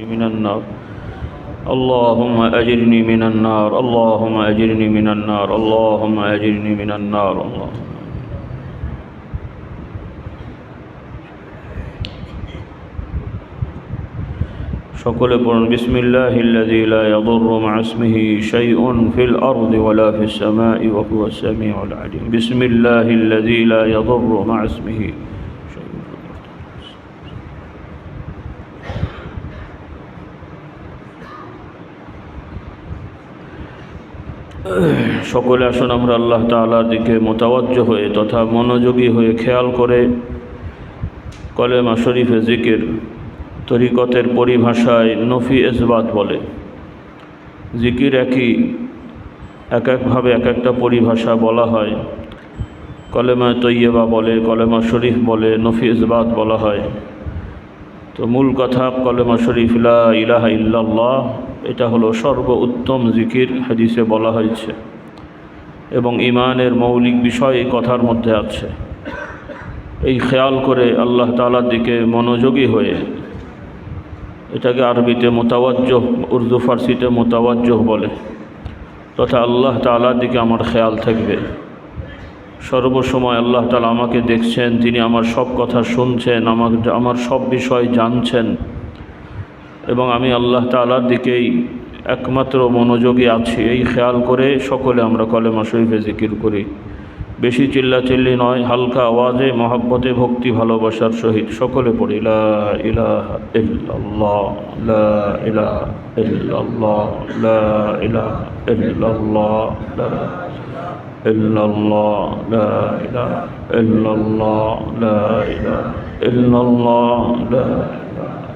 من النار اللهم أجرني من النار اللهم أجرني من النار اللهم أجرني من النار الله সকলে পড়ুন বিসমিল্লাহ الذي لا يضر مع اسمه شيء في الأرض ولا في السماء وهو السميع العليم بسم الله الذي لا يضر مع اسمه شيء সকলে আসুন, আমরা আল্লাহ তাআলার দিকে মোতাবজ্জ হয়ে তথা মনোযোগী হয়ে খেয়াল করে কলেমা শরীফে জিকির, তরিকতের পরিভাষায় নফি এসবাত বলে। জিকির একই, এক একভাবে এক একটা পরিভাষা বলা হয়। কলেমা তৈয়বা বলে, কলেমা শরীফ বলে, নফি ইসবাত বলা হয়। তো মূল কথা কলেমা শরীফ ইলাহা ইল্লাল্লাহ এটা হলো সর্ব উত্তম জিকির, হাদিসে বলা হয়েছে। এবং ইমানের মৌলিক বিষয় এই কথার মধ্যে আছে। এই খেয়াল করে আল্লাহ তালার দিকে মনোযোগী হয়ে এটাকে আরবিতে মোতাবাজ্য উর্দু ফার্সিতে মোতাবাজ্য বলে। তথা আল্লাহ তালার দিকে আমার খেয়াল থাকবে। সর্বসময় আল্লাহ তালা আমাকে দেখছেন, তিনি আমার সব কথা শুনছেন আমার আমার সব বিষয় জানছেন। এবং আমি আল্লাহ তালার দিকেই একমাত্র মনোযোগী আছি। এই খেয়াল করে সকলে আমরা কলেমা শরীফে জিকির করি। বেশি চিল্লা চিল্লি নয়, হালকা আওয়াজে, মহাব্বতে, ভক্তি, ভালোবাসার সহিত সকলে পড়ি ইল্লাল্লাহ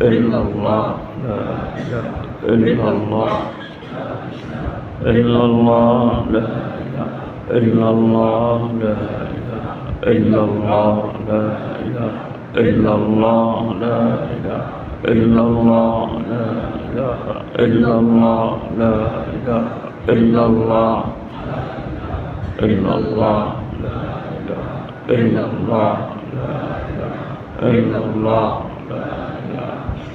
إلا الله لا إله إلا الله إلا الله لا إلا الله لا إلا الله لا إله إلا الله لا إله إلا الله لا إله إلا الله لا إله إلا الله إلا الله لا إله إلا الله لا إله إلا الله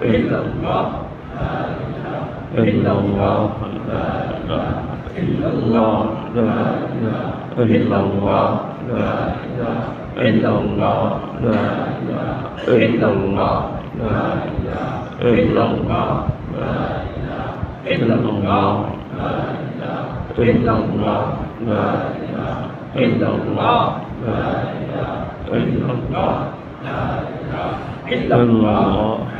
tín lòng Phật tín lòng Phật tín lòng Phật tín lòng Phật tín lòng Phật tín lòng Phật tín lòng Phật tín lòng Phật tín lòng Phật tín lòng Phật tín lòng Phật tín lòng Phật tín lòng Phật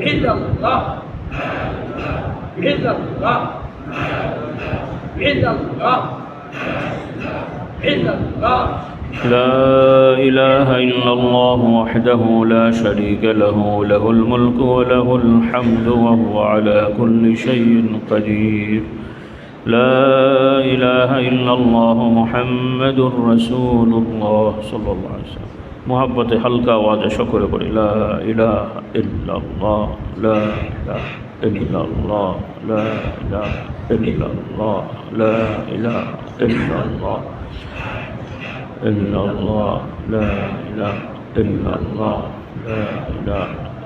إلا الله. إلا الله. إلا الله. الله. لا إله إلا الله وحده لا شريك له. له الملك وله الحمد وهو على كل شيء قدير. لا إله إلا الله محمد رسول الله صلى الله عليه وسلم. محبت حلقہ واضح شکر کر لا الہ الا اللہ لا الہ الا اللہ لا الہ الا اللہ لا الہ الا اللہ الا اللہ لا الہ الا اللہ لا الہ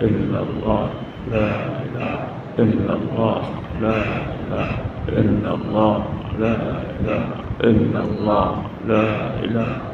الا اللہ لا الہ الا اللہ لا الہ الا اللہ لا الہ الا اللہ لا الہ الا اللہ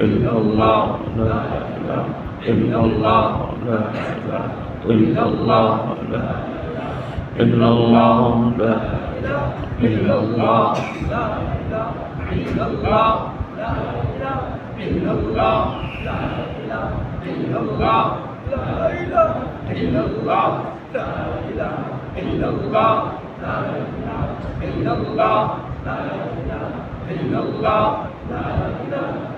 إلا الله لا إله إلا الله لا إله إلا الله لا إلا الله لا إلا الله لا إلا الله لا إله إلا الله لا إله إلا الله لا إله إلا الله لا إله إلا الله لا إله إلا الله لا إله إلا الله لا إله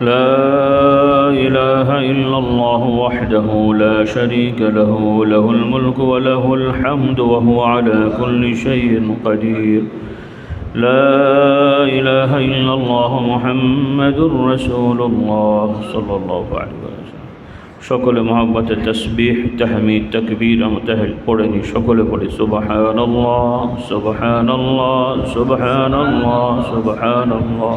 لا إله إلا الله وحده لا شريك له له الملك وله الحمد وهو على كل شيء قدير. لا إله إلا الله محمد رسول الله صلى الله عليه وسلم. شكل محبة التسبيح تحميد تكبير متهل قرني شكل قرني سبحان الله سبحان الله سبحان الله سبحان الله, سبحان الله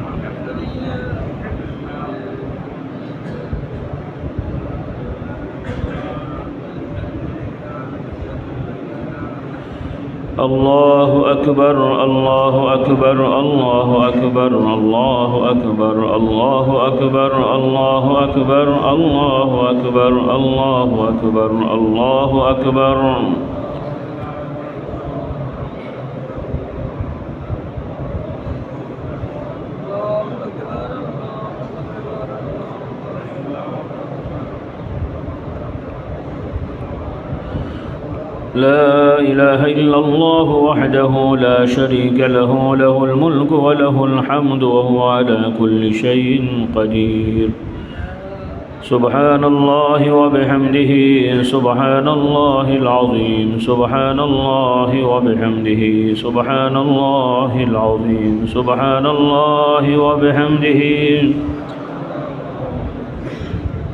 الله أكبر الله أكبر الله أكبر الله أكبر الله أكبر الله أكبر الله أكبر الله أكبر الله أكبر. لا إله إلا الله وحده لا شريك له له الملك وله الحمد وهو على كل شيء قدير. سبحان الله وبحمده سبحان الله العظيم سبحان الله وبحمده سبحان الله العظيم سبحان الله وبحمده.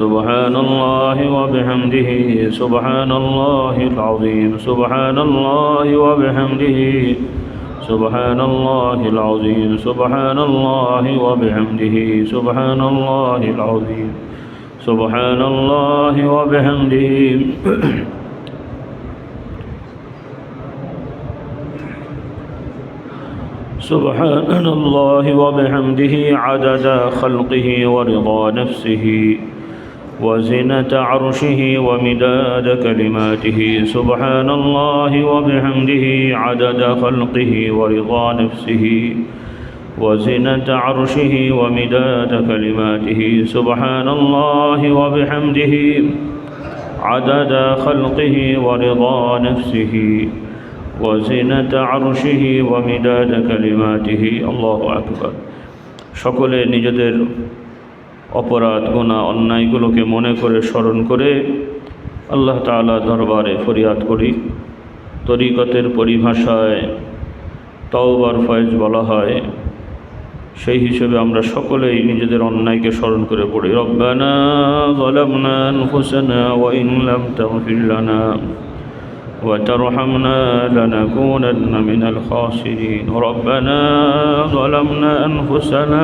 سبحان الله وبحمده سبحان الله العظيم سبحان الله وبحمده سبحان الله العظيم سبحان الله وبحمده سبحان الله العظيم سبحان الله وبحمده. سبحان الله وبحمده عدد خلقه ورضا نفسه. وزنة عرشه ومداد كلماته سبحان الله وبحمده عدد خلقه ورضا نفسه وزنة عرشه ومداد كلماته سبحان الله وبحمده عدد خلقه ورضا نفسه وزنة عرشه ومداد كلماته الله أكبر সকলে নিজেদের অপরাধ গুণা অন্যায়গুলোকে মনে করে স্মরণ করে আল্লাহ তাআলা দরবারে ফরিয়াদ করি তরিকতের পরিভাষায় তওবার ফয়েজ বলা হয় সেই হিসেবে আমরা সকলেই নিজেদের অন্যায়কে স্মরণ করে পড়ি রব্বানা ظلمنا أنفسنا وإن لم تغفر لنا وترحمنا لنكونن من الخاسرين ربنا ظلمنا أنفسنا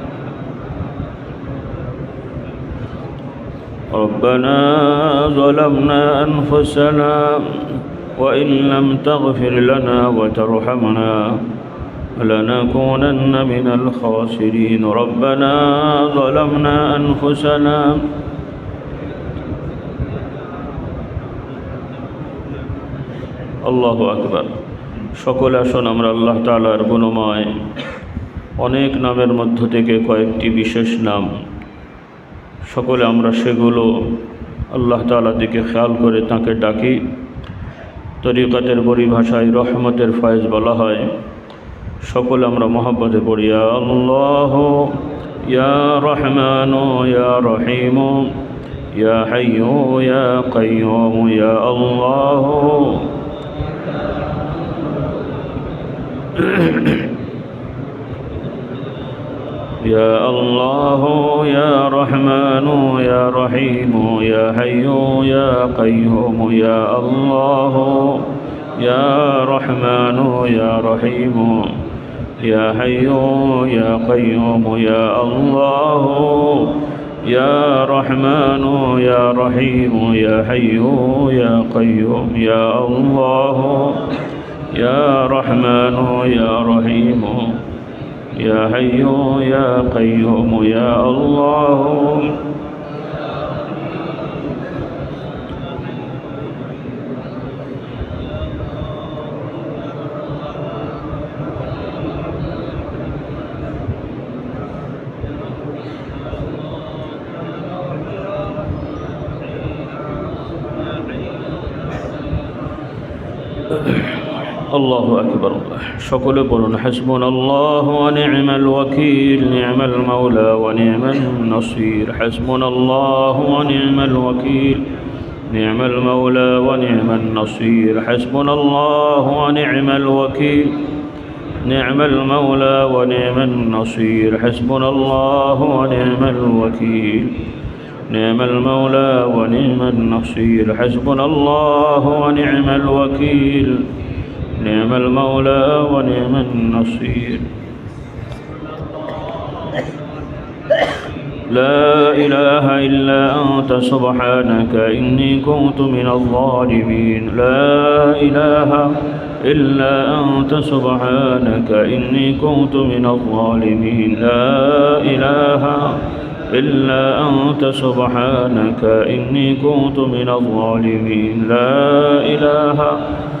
ربنا ظلمنا أنفسنا وإن لم تغفر لنا وترحمنا لنكونن من الخاسرين ربنا ظلمنا أنفسنا আল্লাহ আকবার সকলে আসুন আমরা আল্লাহ তালার গুণময় অনেক নামের মধ্য থেকে কয়েকটি বিশেষ নাম সকলে আমরা সেগুলো আল্লাহ তালার দিকে খেয়াল করে তাকে ডাকি। তরিকাতের পরিভাষায় রহমতের ফয়েজ বলা হয়। সকলে আমরা মহাব্বতে পড়ি আল্লাহ, ইয়া রহমান, ইয়া রহিম, ইয়া হাইয়ু ইয়া কাইয়ুম ইয়া আল্লাহ। يا الله يا رحمن يا رحيم يا حي يا قيوم يا الله يا رحمن يا رحيم يا حي يا قيوم يا الله يا رحمن يا رحيم يا حي يا قيوم يا الله يا رحمن يا رحيم. يا حي يا قيوم يا الله. الله أكبر সকলে বলুন حسبنا الله ونعم الوكيل نعم المولى ونعم النصير حسبنا الله ونعم الوكيل نعم المولى ونعم النصير حسبنا الله ونعم الوكيل نعم المولى ونعم النصير حسبنا الله ونعم الوكيل نعم المولى ونعم النصير حسبنا الله ونعم الوكيل نعم المولى ونعم النصير. لا إله إلا أنت سبحانك إني كنت من الظالمين. لا إله إلا أنت سبحانك إني كنت من الظالمين. لا إله إلا أنت سبحانك إني كنت من الظالمين. لا إله إلا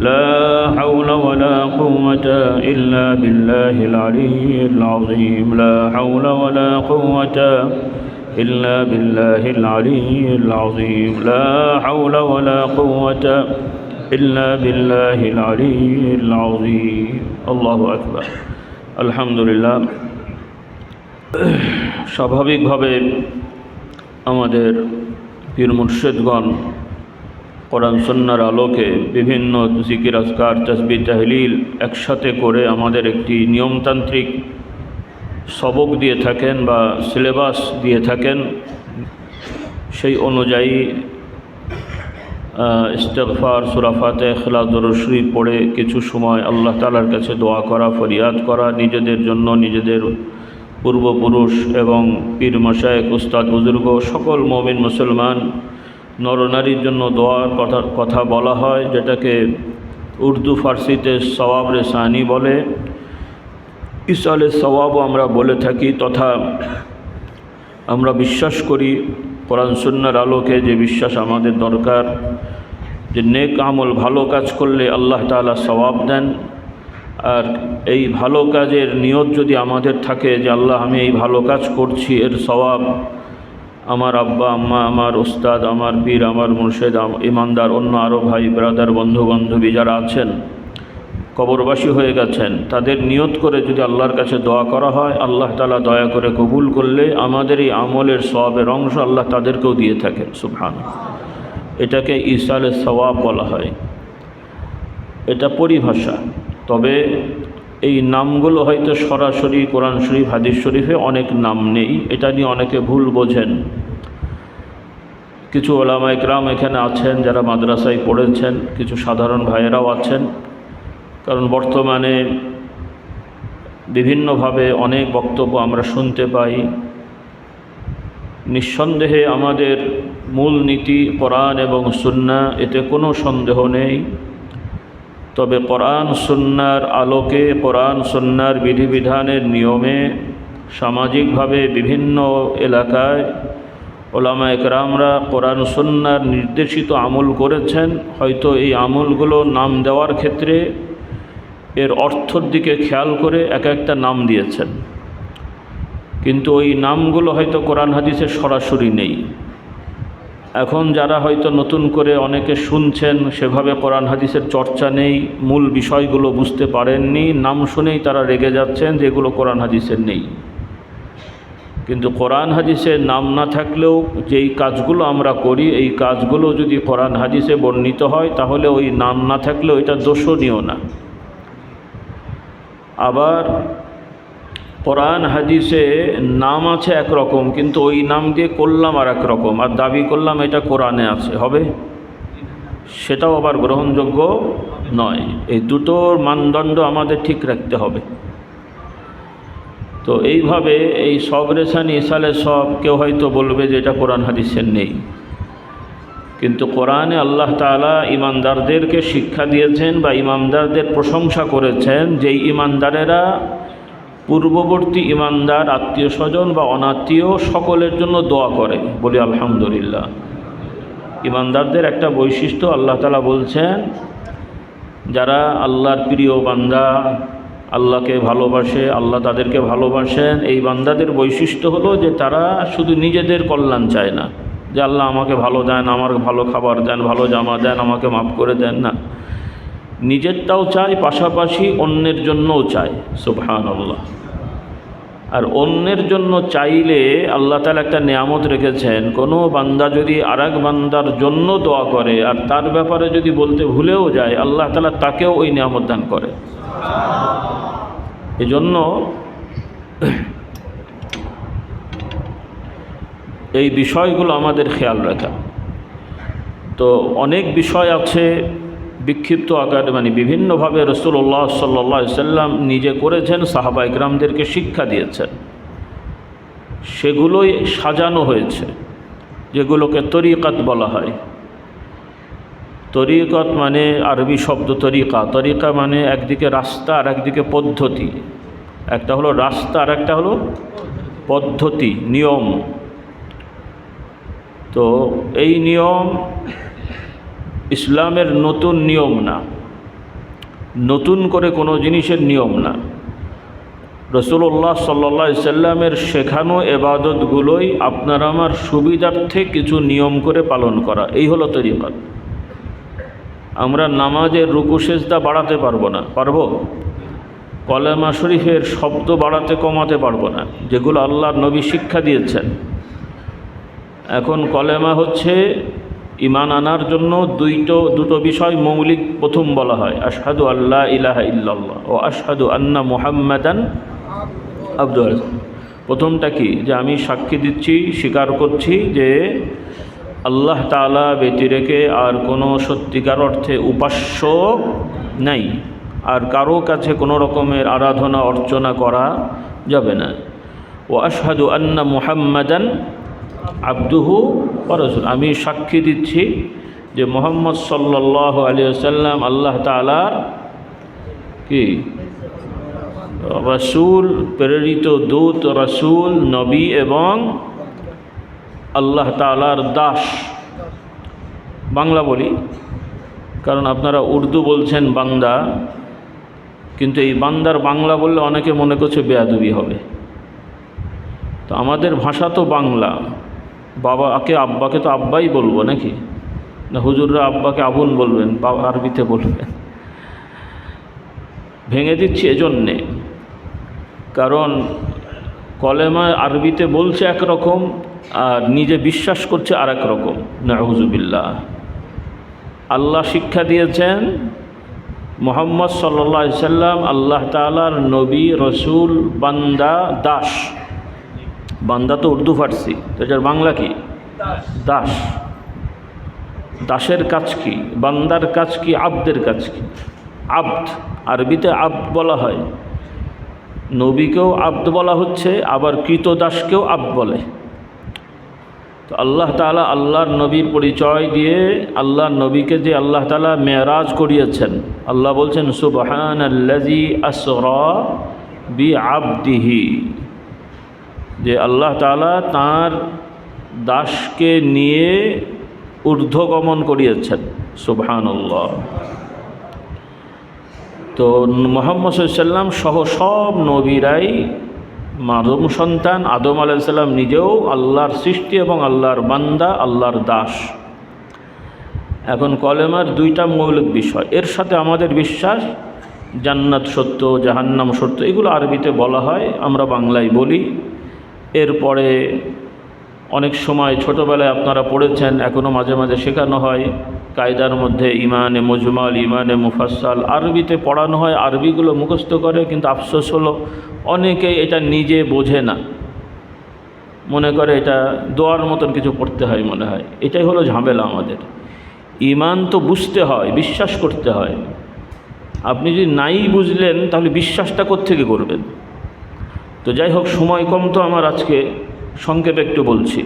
لا حول ولا قوة إلا بالله العلي العظيم. لا حول ولا قوة إلا بالله العلي العظيم. لا حول ولا قوة إلا بالله العلي العظيم. الله أكبر. الحمد لله. স্বাভাবিকভাবে আমাদের পীর মুর্শেদগণ কোরআন সন্ন্যার আলোকে বিভিন্ন জিকির, আজকার, তসবি, তাহলিল একসাথে করে আমাদের একটি নিয়মতান্ত্রিক সবক দিয়ে থাকেন বা সিলেবাস দিয়ে থাকেন। সেই অনুযায়ী ইস্তেকফার সুরাফাতে খেলাদরশরী পড়ে কিছু সময় আল্লাহ তালার কাছে দোয়া করা, ফরিয়াদ করা নিজেদের জন্য, নিজেদের পূর্বপুরুষ এবং পীর মশায়েক উস্তাদ, বুজুর্গ, সকল মমিন, মুসলমান নরনারীর জন্য দোয়ার কথা কথা বলা হয়, যেটাকে উর্দু ফার্সিতে সওয়াব রেসানি বলে। ইসালে সওয়াবও আমরা বলে থাকি, তথা আমরা বিশ্বাস করি কোরআন সুন্নার আলোকে যে বিশ্বাস আমাদের দরকার, যে নেক আমল ভালো কাজ করলে আল্লাহ তাআলা সওয়াব দেন। আর এই ভালো কাজের নিয়ত যদি আমাদের থাকে যে আল্লাহ আমি এই ভালো কাজ করছি, এর সওয়াব আমার আব্বা, আম্মা, আমার ওস্তাদ আমার পীর, আমার মুর্শেদ ইমানদার, অন্য আরও ভাই, ব্রাদার, বন্ধু বান্ধবী যারা আছেন, কবরবাসী হয়ে গেছেন, তাদের নিয়ত করে যদি আল্লাহর কাছে দোয়া করা হয়, আল্লাহ তালা দয়া করে কবুল করলে আমাদের এই আমলের সবের অংশ আল্লাহ তাদেরকেও দিয়ে থাকেন সুবহান এটাকে ইসালে সওয়াব বলা হয়। এটা পরিভাষা। তবে এই নামগুলো হয়তো সরাসরি কোরআন শরীফ, হাদিস শরীফে অনেক নাম নেই। এটা নিয়ে অনেকে ভুল বোঝেন। কিছু ওলামা ইকরাম এখানে আছেন, যারা মাদ্রাসায় পড়েছেন, কিছু সাধারণ ভাইয়েরাও আছেন। কারণ বর্তমানে বিভিন্নভাবে অনেক বক্তব্য আমরা শুনতে পাই। নিঃসন্দেহে আমাদের মূল নীতি কোরআন এবং সুন্না এতে কোনো সন্দেহ নেই। তবে কোরআন সুন্নার আলোকে, কোরআন সুন্নার বিধিবিধানের নিয়মে সামাজিকভাবে বিভিন্ন এলাকায় ওলামা একরামরা কোরআন সুন্নার নির্দেশিত আমল করেছেন। হয়তো এই আমলগুলো নাম দেওয়ার ক্ষেত্রে এর অর্থর দিকে খেয়াল করে এক একটা নাম দিয়েছেন। কিন্তু ওই নামগুলো হয়তো কোরআন হাদিসে সরাসরি নেই। এখন যারা হয়তো নতুন করে অনেকে শুনছেন, সেভাবে কোরআন হাদিসের চর্চা নেই, মূল বিষয়গুলো বুঝতে পারেননি, নাম শুনেই তারা রেগে যাচ্ছেন যেগুলো কোরআন হাদিসের নেই। কিন্তু কোরআন হাদিসের নাম না থাকলেও যেই কাজগুলো আমরা করি, এই কাজগুলো যদি কোরআন হাদিসে বর্ণিত হয়, তাহলে ওই নাম না থাকলেও এটা দোষণীয় না। আবার কোরআন, হাদিসে নাম আছে একরকম কিন্তু ওই নাম দিয়ে করলাম আর এক রকম, আর দাবি করলাম এটা কোরআনে আছে, হবে? সেটাও আবার গ্রহণযোগ্য নয়, এই দুটোর মানদণ্ড আমাদের ঠিক রাখতে হবে। তো এইভাবে এই সব রেশানি ইসালে সব কেউ হয়তো বলবে যে এটা কোরআন, হাদিসের নেই। কিন্তু কোরআনে আল্লাহ তাআলা ইমানদারদেরকে শিক্ষা দিয়েছেন বা ইমানদারদের প্রশংসা করেছেন যেই ইমানদারেরা পূর্ববর্তী ইমানদার, আত্মীয় স্বজন বা অনাত্মীয় সকলের জন্য দোয়া করে। বলি, আলহামদুলিল্লাহ। ইমানদারদের একটা বৈশিষ্ট্য আল্লাহ তালা বলছেন, যারা আল্লাহর প্রিয় বান্দা, আল্লাহকে ভালোবাসে, আল্লাহ তাদেরকে ভালোবাসেন, এই বান্দাদের বৈশিষ্ট্য হলো যে তারা শুধু নিজেদের কল্যাণ চায় না। যে আল্লাহ আমাকে ভালো দেন, আমার ভালো খাবার দেন, ভালো জামা দেন, আমাকে মাফ করে দেন, না। নিজেরটাও চায়, পাশাপাশি অন্যের জন্যও চায় সুবহান আল্লাহ আর অন্যের জন্য চাইলে আল্লাহ তালা একটা নিয়ামত রেখেছেন, কোনো বান্দা যদি আর বান্দার জন্য দোয়া করে আর তার ব্যাপারে যদি বলতে ভুলেও যায়, আল্লাহ তালা তাকেও ওই নিয়ামত দান করে। এজন্য এই বিষয়গুলো আমাদের খেয়াল রাখা। তো অনেক বিষয় আছে বিক্ষিপ্ত আকারে মানে বিভিন্নভাবে রসুল্লাহ সাল্লা সাল্লাম নিজে করেছেন, সাহাবা ইকরামদেরকে শিক্ষা দিয়েছেন। সেগুলোই সাজানো হয়েছে, যেগুলোকে তরিকাত বলা হয়। তরিকত মানে আরবি শব্দ তরিকা। তরিকা মানে একদিকে রাস্তা আর একদিকে পদ্ধতি। একটা হলো রাস্তা আর একটা হলো পদ্ধতি, নিয়ম। তো এই নিয়ম ইসলামের নতুন নিয়ম না। নতুন করে কোনো জিনিসের নিয়ম না। রসুল্লাহ সাল্লা সাল্লামের শেখানো এবাদতগুলোই আপনার আমার সুবিধার্থে কিছু নিয়ম করে পালন করা। এই হলো তরিকত। আমরা নামাজের রুকু সেজদা বাড়াতে পারব না। পারব? কলেমা শরীফের শব্দ বাড়াতে কমাতে পারব না, যেগুলো আল্লাহর নবী শিক্ষা দিয়েছেন। এখন কলেমা হচ্ছে ইমান আনার জন্য দুইটো, দুটো বিষয় মৌলিক প্রথম বলা হয়। আশহাদু আল্লাহ ইলাহা ইল্লাল্লাহ ও আশহাদু আন্না মুহাম্মাদান আব্দুল প্রথমটা কি? যে আমি সাক্ষী দিচ্ছি, স্বীকার করছি যে আল্লাহ তালা ব্যতি রেখে আর কোনো সত্যিকার অর্থে উপাস্য নাই। আর কারও কাছে কোনো রকমের আরাধনা, অর্চনা করা যাবে না। ও আশহাদু আন্না মুহাম্মাদান আব্দুহু পরসুল আমি সাক্ষী দিচ্ছি যে মোহাম্মদ সাল্লাহ আলী সাল্লাম আল্লাহ তালার কি? রসুল, প্রেরিত দূত, রসুল, নবী এবং আল্লাহ তালার দাস। বাংলা বলি, কারণ আপনারা উর্দু বলছেন বান্দা, কিন্তু এই বান্দার বাংলা বললে অনেকে মনে করছে বেয়াদবি হবে। তো আমাদের ভাষা তো বাংলা। বাবাকে, আব্বাকে তো আব্বাই বলব নাকি? না, হুজুররা আব্বাকে আবুন বলবেন, বা আরবিতে বলবেন। ভেঙে দিচ্ছি এজন্যে। কারণ কলেমা আরবিতে বলছে একরকম, আর নিজে বিশ্বাস করছে আর এক রকম নাহুজুবিল্লাহ আল্লাহ শিক্ষা দিয়েছেন, মোহাম্মদ সাল্লা সাল্লাম আল্লাহ তালার নবী, রসুল, বান্দা, দাস। বান্দা তো উর্দু, ফার্সি। তো এটার বাংলা কি? দাস। দাসের কাজ কি? বান্দার কাজ কি? আব্দের কাজ কি? আব্দ। আরবিতে আব্দ বলা হয়। নবীকেও আব্দ বলা হচ্ছে, আবার কৃতদাসকেও আব্দ বলে। তো আল্লাহ তালা আল্লাহর নবীর পরিচয় দিয়ে আল্লাহর নবীকে যে আল্লাহ তালা মেয়ারাজ করিয়েছেন, আল্লাহ বলছেন সুবহান আসরা বি আবদিহি যে আল্লাহ তালা তাঁর দাসকে নিয়ে ঊর্ধ্বগমন করিয়েছেন। সুবহানুল্লাহ। তো মোহাম্মদ সাল্লাম সহ সব নবীরাই মাদম সন্তান, আদম আলাইসাল্লাম নিজেও আল্লাহর সৃষ্টি এবং আল্লাহর বান্দা, আল্লাহর দাস। এখন কলেমার দুইটা মৌলিক বিষয়। এর সাথে আমাদের বিশ্বাস, জান্নাত সত্য, জাহান্নাম সত্য, এগুলো আরবিতে বলা হয়, আমরা বাংলায় বলি। এরপরে অনেক সময় ছোটোবেলায় আপনারা পড়েছেন এখনও মাঝে মাঝে শেখানো হয়। কায়দার মধ্যে ইমানে মজুমাল, ইমানে মুফাসাল আরবিতে পড়ানো হয়, আরবিগুলো মুখস্থ করে, কিন্তু আফসোস হলো অনেকেই এটা নিজে বোঝে না। মনে করে এটা দোয়ার মতন কিছু পড়তে হয় মনে হয়। এটাই হলো ঝামেলা আমাদের। ইমান তো বুঝতে হয়, বিশ্বাস করতে হয়। আপনি যদি নাই বুঝলেন, তাহলে বিশ্বাসটা কোত্থেকে করবেন? তো যাই হোক সময় কম তো আমার আজকে। সংক্ষেপে একটু বলছি।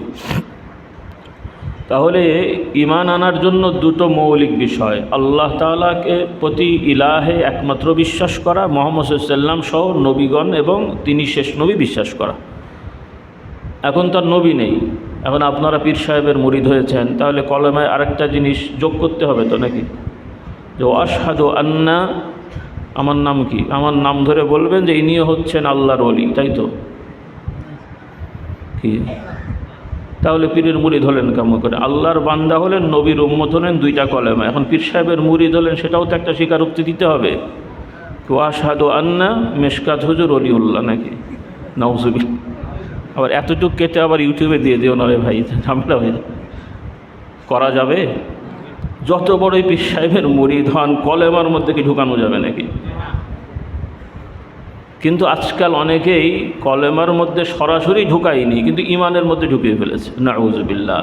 তাহলে ইমান আনার জন্য দুটো মৌলিক বিষয়। আল্লাহ তালাকে প্রতি ইলাহে একমাত্র বিশ্বাস করা, মোহাম্মদ সাল্লাম সহ নবীগণ এবং তিনি শেষ নবী বিশ্বাস করা। এখন তার নবী নেই। এখন আপনারা পীর সাহেবের মুরিদ হয়েছেন। তাহলে কলমায় আরেকটা জিনিস যোগ করতে হবে তো নাকি? যে আশহাদু আন্না আমার নাম কি? আমার নাম ধরে বলবেন যে ইনিও হচ্ছেন আল্লাহর অলি তাই তো? কি? তাহলে পীরের মুরিদ হলেন কেমন করে? আল্লাহর বান্দা হলেন, নবীর উম্মত হলেন, দুইটা কলেমা। এখন পীর সাহেবের মুরিদ হলেন, সেটাও তো একটা স্বীকারোক্তি দিতে হবে। ওয়াসাদু আন্না মেশকাত হুজুর অলিউল্লাহ নাকি? নওজুবি আবার এতটুকু কেটে আবার ইউটিউবে দিয়ে দিও না রে ভাই, ঝামেলা হয়ে করা যাবে? যত বড়ই পীর সাহেবের মুড়ি হন কলেমার মধ্যে কি ঢুকানো যাবে নাকি? কিন্তু আজকাল অনেকেই কলেমার মধ্যে সরাসরি ঢুকায়নি, কিন্তু ইমানের মধ্যে ঢুকিয়ে ফেলেছে। নাউজুবিল্লাহ।